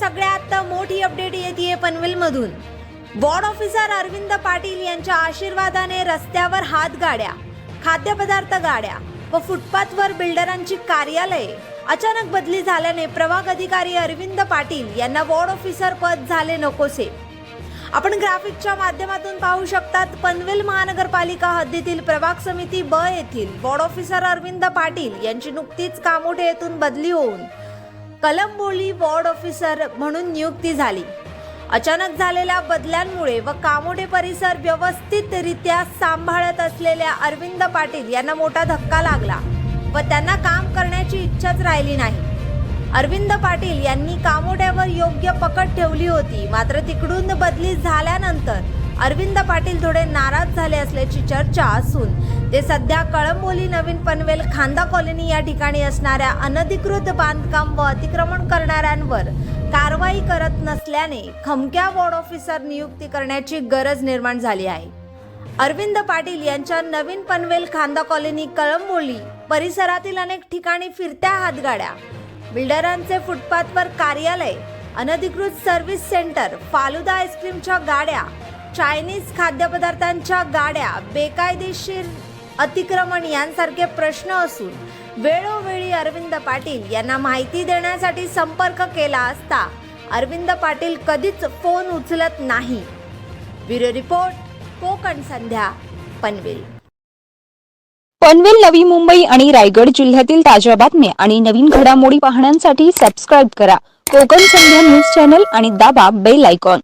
सगळ्यात मोठी अपडेट येते पनवेलमधून. वॉर्ड ऑफिसर अरविंद पाटील यांच्या आशीर्वादाने रस्त्यावर हात गाड्या खाद्यपदार्थ गाड्या व फुटपाथवर बिल्डरांची कार्यालये अचानक बदली झाल्याने प्रभाग अधिकारी अरविंद पाटील यांना वॉर्ड ऑफिसर पद झाले नकोसे. आपण ग्राफिकच्या माध्यमातून पाहू शकतात पनवेल महानगरपालिका हद्दीतील प्रभाग समिती ब येथील वॉर्ड ऑफिसर अरविंद पाटील यांची नुकतीच कामोठे येथून बदली होऊन कलंबोली वॉर्ड ऑफिसर म्हणून नियुक्ती झाली. अचानक झालेल्या बदल्यांमुळे व कामोडे परिसर व्यवस्थितरित्या सांभाळत असलेल्या अरविंद पाटील यांना मोठा धक्का लागला व त्यांना काम करण्याची इच्छाच राहिली नाही. अरविंद पाटील यांनी कामोड्यावर योग्य पकड ठेवली होती मात्र तिकडून बदली झाल्यानंतर अरविंद पाटील थोडे नाराज झाले असल्याची चर्चा असून ते सध्या कळंबोली नवीन पनवेल खांदा कॉलनी या ठिकाणी असणाऱ्या अनधिकृत बांधकाम व अतिक्रमण करणाऱ्यांवर कारवाई करत नसल्याने खमक्या वॉर्ड ऑफिसर नियुक्ती करण्याची गरज निर्माण झाली आहे. अरविंद पाटील यांच्या नवीन पनवेल खांदा कॉलनी कळंबोली परिसरातील अनेक ठिकाणी फिरत्या हातगाड्या बिल्डरांचे फुटपाथवर कार्यालय अनधिकृत सर्व्हिस सेंटर फालुदा आईस्क्रीमच्या गाड्या चायनीज खाद्यपदार्थांच्या गाड्या बेकायदेशीर अतिक्रमण यांसारखे प्रश्न असून वेळोवेळी अरविंद पाटील यांना माहिती देण्यासाठी संपर्क केला असता अरविंद पाटील कधीच फोन उचलत नाही. Bureau report Konkan Sandhya Panvel. Panvel Navi Mumbai आणि रायगड जिल्ह्यातील ताज्या बातम्या आणि नवीन घडामोडी पाहण्यासाठी सबस्क्राईब करा. कोकण संध्या न्यूज चॅनल आणि दाबा बेल आयकॉन